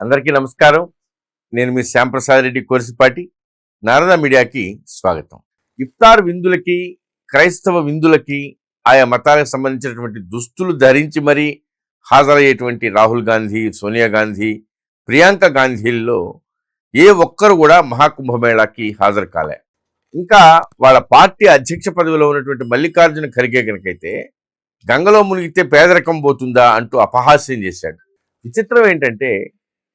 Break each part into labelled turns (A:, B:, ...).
A: అందరికీ నమస్కారం. నేను మీ శ్యాంప్రసాద్ రెడ్డి కోరిసిపాటి. నారద మీడియాకి స్వాగతం. ఇఫ్తార్ విందులకి క్రైస్తవ విందులకి ఆయా మతాలకు సంబంధించినటువంటి దుస్తులు ధరించి మరీ హాజరయ్యేటువంటి రాహుల్ గాంధీ సోనియా గాంధీ ప్రియాంక గాంధీల్లో ఏ ఒక్కరు కూడా మహాకుంభమేళాకి హాజరు కాలే. ఇంకా వాళ్ళ పార్టీ అధ్యక్ష పదవిలో ఉన్నటువంటి మల్లికార్జున ఖర్గే కనుకైతే గంగలో మునిగితే పేదరికం పోతుందా అంటూ అపహాస్యం చేశాడు. విచిత్రం ఏంటంటే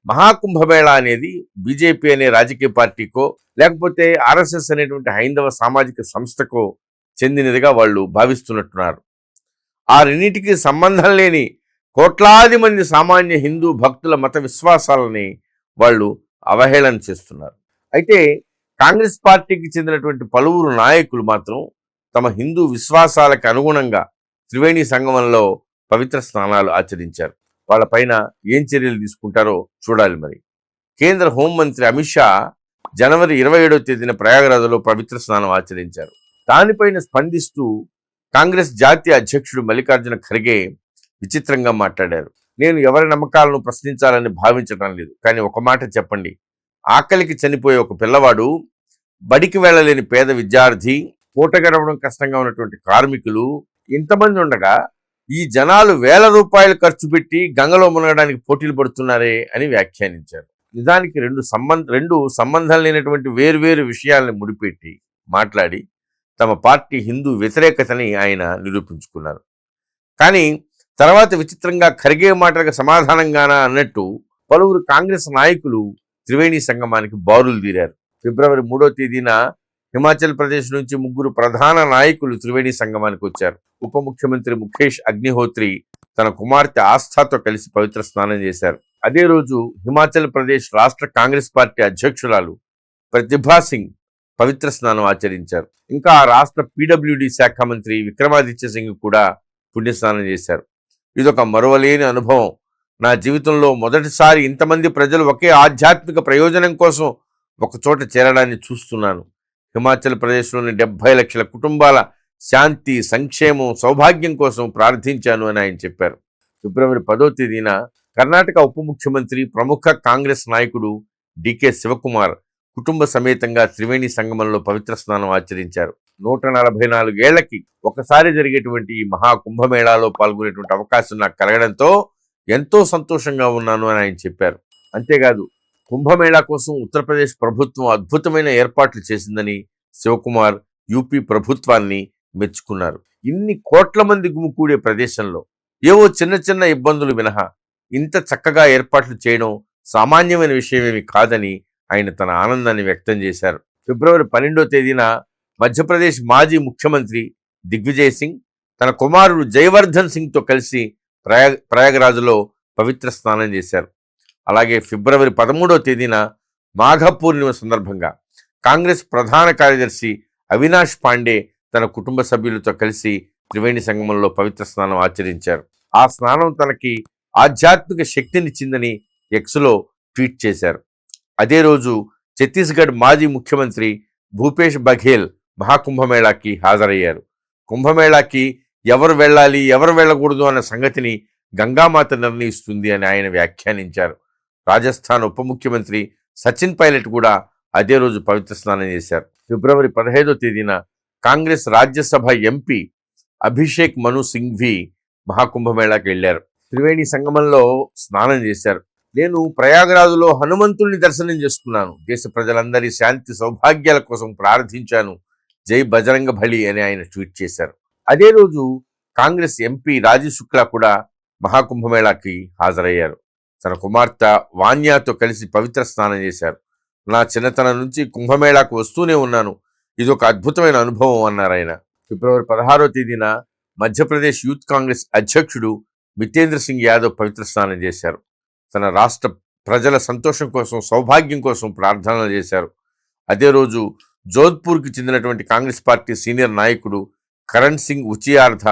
A: మహాకుంభమేళ అనేది బీజేపీ అనే రాజకీయ పార్టీకో లేకపోతే ఆర్ఎస్ఎస్ అనేటువంటి హైందవ సామాజిక సంస్థకో చెందినదిగా వాళ్ళు భావిస్తున్నట్టున్నారు. ఆ రెండింటికి సంబంధం లేని కోట్లాది మంది సామాన్య హిందూ భక్తుల మత విశ్వాసాలని వాళ్ళు అవహేళన చేస్తున్నారు. అయితే కాంగ్రెస్ పార్టీకి చెందినటువంటి పలువురు నాయకులు మాత్రం తమ హిందూ విశ్వాసాలకు అనుగుణంగా త్రివేణి సంగమంలో పవిత్ర స్నానాలు ఆచరించారు. వాళ్ళపైన ఏం చర్యలు తీసుకుంటారో చూడాలి మరి. కేంద్ర హోంమంత్రి అమిత్ షా జనవరి ఇరవై ఏడవ తేదీన ప్రయాగరాజలో పవిత్ర స్నానం ఆచరించారు. దానిపైన స్పందిస్తూ కాంగ్రెస్ జాతీయ అధ్యక్షుడు మల్లికార్జున ఖర్గే విచిత్రంగా మాట్లాడారు. నేను ఎవరి నమ్మకాలను ప్రశ్నించాలని భావించడం లేదు కానీ ఒక మాట చెప్పండి. ఆకలికి చనిపోయే ఒక పిల్లవాడు బడికి వెళ్ళలేని పేద విద్యార్థి పూట గడవడం కష్టంగా ఉన్నటువంటి కార్మికులు ఇంతమంది ఉండగా ఈ జనాలు వేల రూపాయలు ఖర్చు పెట్టి గంగలో మునగడానికి పోటీలు పడుతున్నారే అని వ్యాఖ్యానించారు. నిజానికి రెండు సంబంధ రెండు సంబంధం లేనటువంటి వేర్వేరు విషయాల్ని ముడిపెట్టి మాట్లాడి తమ పార్టీ హిందూ వ్యతిరేకతని ఆయన నిరూపించుకున్నారు. కానీ తర్వాత విచిత్రంగా ఖర్గే మాటలకు సమాధానంగానా అన్నట్టు పలువురు కాంగ్రెస్ నాయకులు త్రివేణి సంగమానికి బారులు తీరారు. ఫిబ్రవరి మూడో తేదీన హిమాచల్ ప్రదేశ్ నుంచి ముగ్గురు ప్రధాన నాయకులు త్రివేణి సంగమానికి వచ్చారు. ఉప ముఖ్యమంత్రి ముఖేష్ అగ్నిహోత్రి తన కుమార్తె ఆస్థాతో కలిసి పవిత్ర స్నానం చేశారు. అదే రోజు హిమాచల్ ప్రదేశ్ రాష్ట్ర కాంగ్రెస్ పార్టీ అధ్యక్షురాలు ప్రతిభా సింగ్ పవిత్ర స్నానం ఆచరించారు. ఇంకా ఆ రాష్ట్ర పీడబ్ల్యూడి శాఖ మంత్రి విక్రమాదిత్య సింగ్ కూడా పుణ్యస్నానం చేశారు. ఇదొక మరువలేని అనుభవం. నా జీవితంలో మొదటిసారి ఇంతమంది ప్రజలు ఒకే ఆధ్యాత్మిక ప్రయోజనం కోసం ఒక చోట చేరడాన్ని చూస్తున్నాను. హిమాచల్ ప్రదేశ్లోని డెబ్బై లక్షల కుటుంబాల శాంతి సంక్షేమం సౌభాగ్యం కోసం ప్రార్థించాను అని ఆయన చెప్పారు. ఫిబ్రవరి పదో తేదీన కర్ణాటక ఉప ముఖ్యమంత్రి ప్రముఖ కాంగ్రెస్ నాయకుడు డికే శివకుమార్ కుటుంబ సమేతంగా త్రివేణి సంగమంలో పవిత్ర స్నానం ఆచరించారు. నూట నలభై నాలుగేళ్ళకి ఒకసారి జరిగేటువంటి ఈ మహా కుంభమేళాలో పాల్గొనేటువంటి అవకాశం నాకు కలగడంతో ఎంతో సంతోషంగా ఉన్నాను అని ఆయన చెప్పారు. అంతేకాదు కుంభమేళా కోసం ఉత్తరప్రదేశ్ ప్రభుత్వం అద్భుతమైన ఏర్పాట్లు చేసిందని శివకుమార్ యూపీ ప్రభుత్వాన్ని మెచ్చుకున్నారు. ఇన్ని కోట్ల మంది గుమికూడే ప్రదేశంలో ఏవో చిన్న చిన్న ఇబ్బందులు మినహా ఇంత చక్కగా ఏర్పాట్లు చేయడం సామాన్యమైన విషయమేమి కాదని ఆయన తన ఆనందాన్ని వ్యక్తం చేశారు. ఫిబ్రవరి పన్నెండో తేదీన మధ్యప్రదేశ్ మాజీ ముఖ్యమంత్రి దిగ్విజయ్ సింగ్ తన కుమారుడు జయవర్ధన్ సింగ్తో కలిసి ప్రయాగ ప్రయాగరాజులో పవిత్ర స్నానం చేశారు. అలాగే ఫిబ్రవరి పదమూడవ తేదీన మాఘ పూర్ణిమ సందర్భంగా కాంగ్రెస్ ప్రధాన కార్యదర్శి అవినాష్ పాండే తన కుటుంబ సభ్యులతో కలిసి త్రివేణి సంగమంలో పవిత్ర స్నానం ఆచరించారు. ఆ స్నానం తనకి ఆధ్యాత్మిక శక్తినిచ్చిందని ఎక్స్లో ట్వీట్ చేశారు. అదే రోజు ఛత్తీస్గఢ్ మాజీ ముఖ్యమంత్రి భూపేష్ బఘేల్ మహాకుంభమేళాకి హాజరయ్యారు. కుంభమేళాకి ఎవరు వెళ్ళాలి ఎవరు వెళ్ళకూడదు అన్న సంగతిని గంగామాత నిర్ణయిస్తుంది అని ఆయన వ్యాఖ్యానించారు. రాజస్థాన్ ఉప ముఖ్యమంత్రి సచిన్ పైలట్ కూడా అదే రోజు పవిత్ర స్నానం చేశారు. ఫిబ్రవరి పదహైదో తేదీన కాంగ్రెస్ రాజ్యసభ ఎంపీ అభిషేక్ మను సింఘ్వి మహాకుంభమేళాకి వెళ్ళారు. త్రివేణి సంగమంలో స్నానం చేశారు. నేను ప్రయాగరాజులో హనుమంతుడిని దర్శనం చేసుకున్నాను. దేశ ప్రజలందరి శాంతి సౌభాగ్యాల కోసం ప్రార్థించాను. జై బజరంగ బలి అని ఆయన ట్వీట్ చేశారు. అదే రోజు కాంగ్రెస్ ఎంపీ రాజీవ్ శుక్లా కూడా మహాకుంభమేళాకి హాజరయ్యారు. తన కుమార్తె వాన్యాతో కలిసి పవిత్ర స్నానం చేశారు. నా చిన్నతనం నుంచి కుంభమేళాకు వస్తూనే ఉన్నాను. ఇది ఒక అద్భుతమైన అనుభవం అన్నారు ఆయన. ఫిబ్రవరి పదహారో తేదీన మధ్యప్రదేశ్ యూత్ కాంగ్రెస్ అధ్యక్షుడు మితేంద్ర సింగ్ యాదవ్ పవిత్ర స్నానం చేశారు. తన రాష్ట్ర ప్రజల సంతోషం కోసం సౌభాగ్యం కోసం ప్రార్థనలు చేశారు. అదే రోజు జోధ్పూర్కి చెందినటువంటి కాంగ్రెస్ పార్టీ సీనియర్ నాయకుడు కరణ్ సింగ్ ఉచియార్థ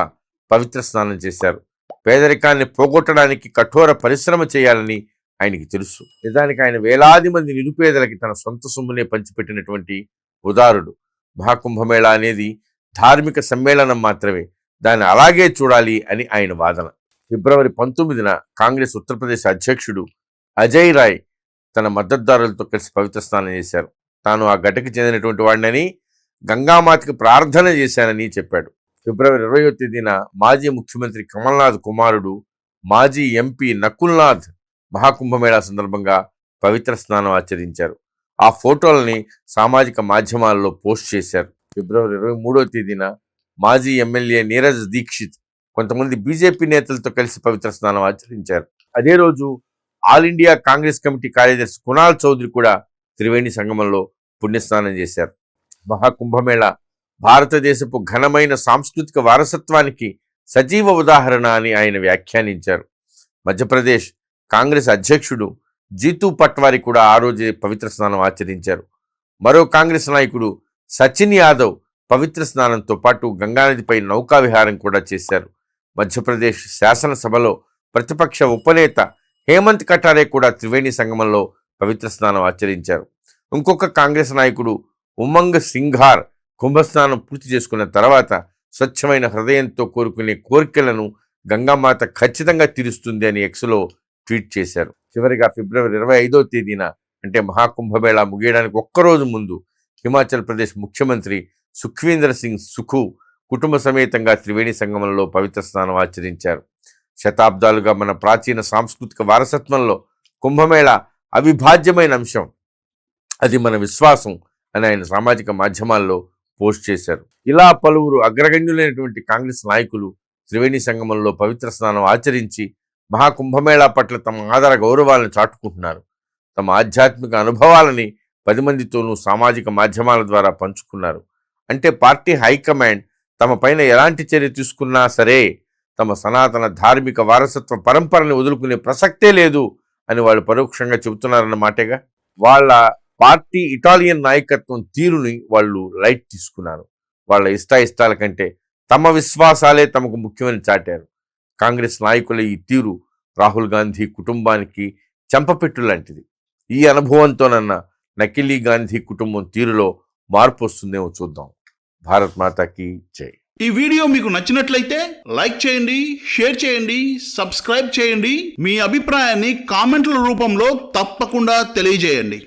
A: పవిత్ర స్నానం చేశారు. పేదరికాన్ని పోగొట్టడానికి కఠోర పరిశ్రమ చేయాలని ఆయనకి తెలుసు. నిజానికి ఆయన వేలాది మంది నిరుపేదలకి తన సొంత సొమ్మునే పంచిపెట్టినటువంటి ఉదారుడు. మహాకుంభమేళ అనేది ధార్మిక సమ్మేళనం మాత్రమే. దాన్ని అలాగే చూడాలి అని ఆయన వాదన. ఫిబ్రవరి పంతొమ్మిదిన కాంగ్రెస్ ఉత్తరప్రదేశ్ అధ్యక్షుడు అజయ్ రాయ్ తన మద్దతుదారులతో కలిసి పవిత్ర స్నానం చేశారు. తాను ఆ గటకి చెందినటువంటి వాడినని గంగామాతకి ప్రార్థన చేశానని చెప్పాడు. ఫిబ్రవరి ఇరవయో తేదీన మాజీ ముఖ్యమంత్రి కమల్నాథ్ కుమారుడు మాజీ ఎంపీ నకుల్నాథ్ మహాకుంభమేళా సందర్భంగా పవిత్ర స్నానం ఆచరించారు. ఆ ఫోటోలని సామాజిక మాధ్యమాల్లో పోస్ట్ చేశారు. ఫిబ్రవరి ఇరవై మూడో తేదీన మాజీ ఎమ్మెల్యే నీరజ్ దీక్షిత్ కొంతమంది బీజేపీ నేతలతో కలిసి పవిత్ర స్నానం ఆచరించారు. అదే రోజు ఆల్ ఇండియా కాంగ్రెస్ కమిటీ కార్యదర్శి కునాల్ చౌదరి కూడా త్రివేణి సంగమంలో పుణ్యస్నానం చేశారు. మహాకుంభమేళ భారతదేశపు ఘనమైన సాంస్కృతిక వారసత్వానికి సజీవ ఉదాహరణ అని ఆయన వ్యాఖ్యానించారు. మధ్యప్రదేశ్ కాంగ్రెస్ అధ్యక్షుడు జీతూ పట్వారి కూడా ఆ రోజే పవిత్ర స్నానం ఆచరించారు. మరో కాంగ్రెస్ నాయకుడు సచిన్ యాదవ్ పవిత్ర స్నానంతో పాటు గంగానదిపై నౌకా విహారం కూడా చేశారు. మధ్యప్రదేశ్ శాసనసభలో ప్రతిపక్ష ఉపనేత హేమంత్ కటారే కూడా త్రివేణి సంగమంలో పవిత్ర స్నానం ఆచరించారు. ఇంకొక కాంగ్రెస్ నాయకుడు ఉమంగ్ సింఘార్ కుంభస్నానం పూర్తి చేసుకున్న తర్వాత స్వచ్ఛమైన హృదయంతో కోరుకునే కోరికలను గంగామాత ఖచ్చితంగా తీరుస్తుంది అని ఎక్స్లో ట్వీట్ చేశారు. చివరిగా ఫిబ్రవరి ఇరవై ఐదో తేదీన అంటే మహాకుంభమేళా ముగియడానికి ఒక్కరోజు ముందు హిమాచల్ ప్రదేశ్ ముఖ్యమంత్రి సుఖ్వీందర్ సింగ్ సుఖు కుటుంబ సమేతంగా త్రివేణి సంగమంలో పవిత్ర స్నానం ఆచరించారు. శతాబ్దాలుగా మన ప్రాచీన సాంస్కృతిక వారసత్వంలో కుంభమేళ అవిభాజ్యమైన అంశం. అది మన విశ్వాసం అని ఆయన సామాజిక మాధ్యమాల్లో పోస్ట్ చేశారు. ఇలా పలువురు అగ్రగణ్యులైనటువంటి కాంగ్రెస్ నాయకులు త్రివేణి సంగమంలో పవిత్ర స్నానం ఆచరించి మహాకుంభమేళా పట్ల తమ ఆధార గౌరవాలను చాటుకుంటున్నారు. తమ ఆధ్యాత్మిక అనుభవాలని పది మందితోనూ సామాజిక మాధ్యమాల ద్వారా పంచుకున్నారు. అంటే పార్టీ హైకమాండ్ తమ పైన ఎలాంటి చర్య తీసుకున్నా సరే తమ సనాతన ధార్మిక వారసత్వ పరంపరని వదులుకునే ప్రసక్తే లేదు అని వాళ్ళు పరోక్షంగా చెబుతున్నారన్నమాటగా వాళ్ళ పార్టీ ఇటాలియన్ నాయకత్వం తీరుని వాళ్ళు లైట్ తీసుకున్నారు. వాళ్ళ ఇష్టాయిష్టాల కంటే తమ విశ్వాసాలే తమకు ముఖ్యమని చాటారు. కాంగ్రెస్ నాయకుల ఈ తీరు రాహుల్ గాంధీ కుటుంబానికి చెంపపెట్టు లాంటిది. ఈ అనుభవంతోనన్న నకిలీ గాంధీ కుటుంబం తీరులో మార్పు వస్తుందేమో చూద్దాం. భారత్ మాతాకి జై.
B: ఈ వీడియో మీకు నచ్చినట్లయితే లైక్ చేయండి షేర్ చేయండి సబ్స్క్రైబ్ చేయండి. మీ అభిప్రాయాన్ని కామెంట్ల రూపంలో తప్పకుండా తెలియజేయండి.